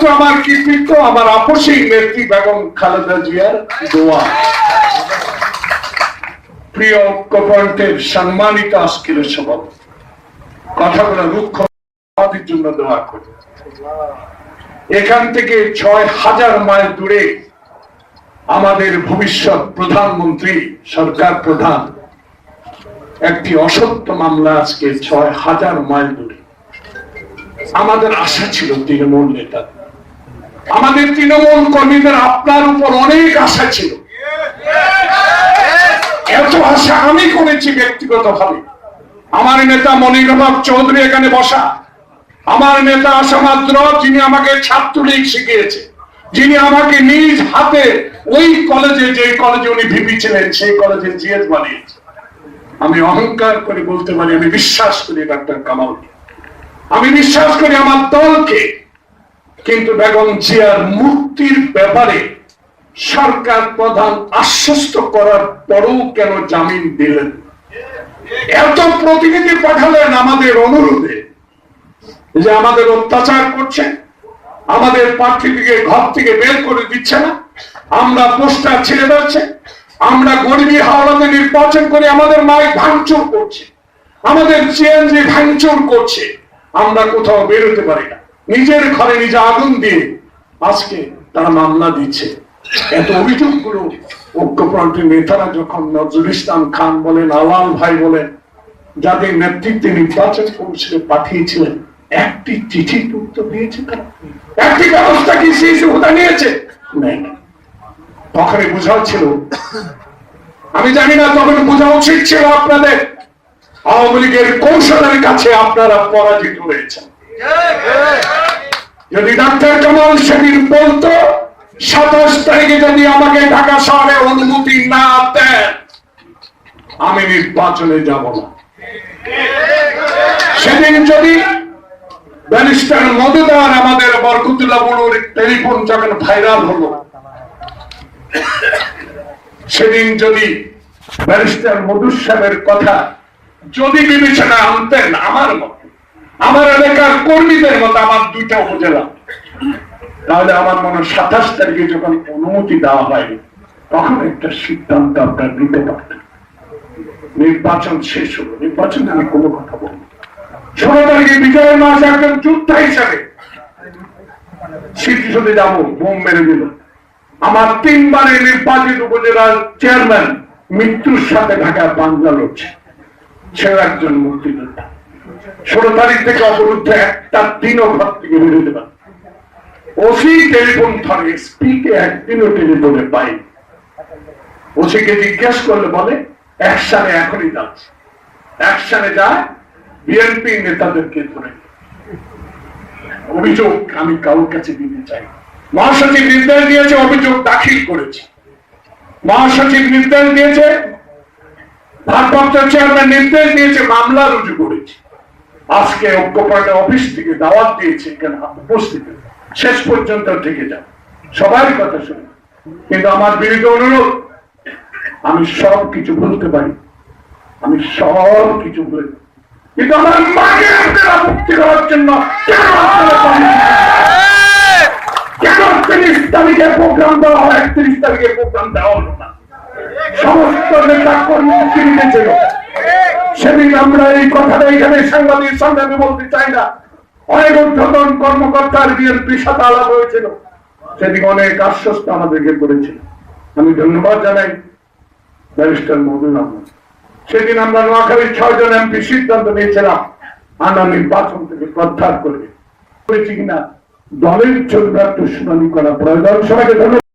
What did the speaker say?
একমাত্র আমার কৃতিত্ব, আমার আপসী নেত্রী বেগম খালেদা জিয়ার দোয়া। প্রিয় ঐক্যফ্রন্টের সম্মানিত আজকের সভাপতি কথাগুলো রুক্ষ জন্য দোয়া করি। এখান থেকে ছয় হাজার মাইল দূরে আমাদের ভবিষ্যৎ প্রধানমন্ত্রী, সরকার প্রধান। একটি অসত্য মামলা আজকে ছয় হাজার মাইল দূরে। আমাদের আশা ছিল তৃণমূল নেতা আমাদের তৃণমূল কর্মীদের আপনার উপর অনেক আশা ছিল। এত আশা আমি করেছি ব্যক্তিগত ভাবে আমার নেতা মনিরভাব চৌধুরী এখানে বসা। আমার নেতা সমাদ্র যিনি আমাকে ছাত্রলীগ শিখিয়েছে। যিনি আমাকে নিজ হাতে ওই কলেজে, যে কলেজে উনি ভিপি ছিলেন, সেই কলেজে জিএস বানিয়েছে। আমি অহংকার করে বলতে পারি, আমি বিশ্বাস করি, ডাক্তার কামালকে আমি বিশ্বাস করি আমার দলকে কিন্তু বেগম জিয়ার মুক্তির ব্যাপারে সরকার প্রধান আশ্বস্ত করার পরও কেন জামিন দিলেন এত প্রতিনিধি পাঠালেন আমাদের অনুরোধে যে আমাদের অত্যাচার করছে, আমাদের প্রার্থী থেকে ঘর থেকে বের করে দিচ্ছে না, আমরা পোস্টার ছেড়ে যাচ্ছে আমরা গরিবী হাওড়াতে নির্বাচন করে আমাদের মাইক ভাঙচুর করছে, আমাদের সিএনজি ভাঙচুর করছে, আমরা কোথাও বেরোতে পারি না। নিজের ঘরে নিজে আগুন দিয়ে আজকে তারা মামলা দিচ্ছে এত অভিযোগগুলো ঐক্যফ্রন্টের নেতারা যখন নজরুল ইসলাম খান বলেন, আলাল ভাই বলেন, যাদের নেতৃত্বে নির্বাচন কমিশনে পাঠিয়েছিলেন, একটি চিঠির উত্তর দিয়েছে একটি ব্যবস্থা কি শিশু হুদা নিয়েছে? নেয় না। তখনই বোঝা ছিল আমি জানি না তখন বোঝা উচিত ছিল আপনাদের। আওয়ামী লীগের কৌশলের কাছে আপনারা পরাজিত হয়েছেন। যদি ডাক্তার কামাল সেদিন বলতো, সাতাশ তারিখে যদি আমাকে ঢাকা শহরে অনুমতি না দেন, আমি নির্বাচনে যাব না। সেদিন যদি ব্যারিস্টার মধুদার আমাদের বরকতুল্লাহ বড়ুর টেলিফোন যখন ভাইরাল হলো, সেদিন যদি ব্যারিস্টার মধুর সাহেবের কথা যদি বিবেচনা আনতেন আমার মতো আমার এলাকার কর্মীদের মতো আমার দুইটা উপজেলা। তাহলে আমার মনে সাতাশ তারিখে যখন অনুমতি দেওয়া হয়, তখন একটা সিদ্ধান্ত আপনার নিতে পারতেন। নির্বাচন শেষ হলো। নির্বাচন আমি কোনো কথা বলব ষোলো তারিখে বিজয় মাস একজন যোদ্ধা হিসাবে স্মৃতিসৌধে যাব, বোম মেরে দিল। আমার তিনবারের নির্বাচিত উপজেলার চেয়ারম্যান মৃত্যুর সাথে ঢাকা বাংলা লড়ছে সেও একজন মুক্তিযোদ্ধা। ষোলো তারিখ থেকে অবরুদ্ধ একটা দিনও ঘর থেকে বেরোতে পারে ওসি টেলিফোন ধরে এসপিকে একদিনও টেলিফোনে পাই ওসিকে জিজ্ঞেস করলে বলে একসানে এখনই যাচ্ছে। একসানে যায় বিএনপি নেতাদেরকে ধরে অভিযোগ আমি কারোর কাছে দিতে চাই। মহাসচিব নির্দেশ দিয়েছে, অভিযোগ দাখিল করেছে। মহাসচিব নির্দেশ দিয়েছে, ভারপ্রাপ্ত চেয়ারম্যান নির্দেশ দিয়েছে, মামলা রুজু করেছে। আজকে ঐক্যপার্টি অফিস থেকে দাওয়াত দিয়েছে, এখানে উপস্থিত। শেষ পর্যন্ত থেকে যাও সবার কথা শুনে কিন্তু আমার বিরুদ্ধে অনুরোধ, আমি সব কিছু বলতে পারি। আমি সব কিছু বলি কিন্তু আমার মাকে আপনারা মুক্তি করার জন্য কেন? কেন তিরিশ তারিখে প্রোগ্রাম দেওয়া হয়? একত্রিশ তারিখে প্রোগ্রাম দেওয়া হলো না। সমস্ত নেতা কর্মী দিতেছিল সেদিন আমরা এই কথাটা এখানে সাংবাদিক সামনে বলতে চাই না। অনেক উদ্বোধন কর্মকর্তার বিএনপির সাথে আলাপ হয়েছিল। সেদিন অনেক আশ্বস্ত আমাদেরকে করেছিল। আমি ধন্যবাদ জানাই ব্যারিস্টার মধুর আহমদ সেদিন আমরা নোয়াখালীর ছয়জন এমপি সিদ্ধান্ত নিয়েছিলাম, আমরা নির্বাচন থেকে প্রত্যাহার করবে করেছি কিনা? দলের জন্য একটু শুনানি করা প্রয়োজন। সবাইকে ধন্যবাদ।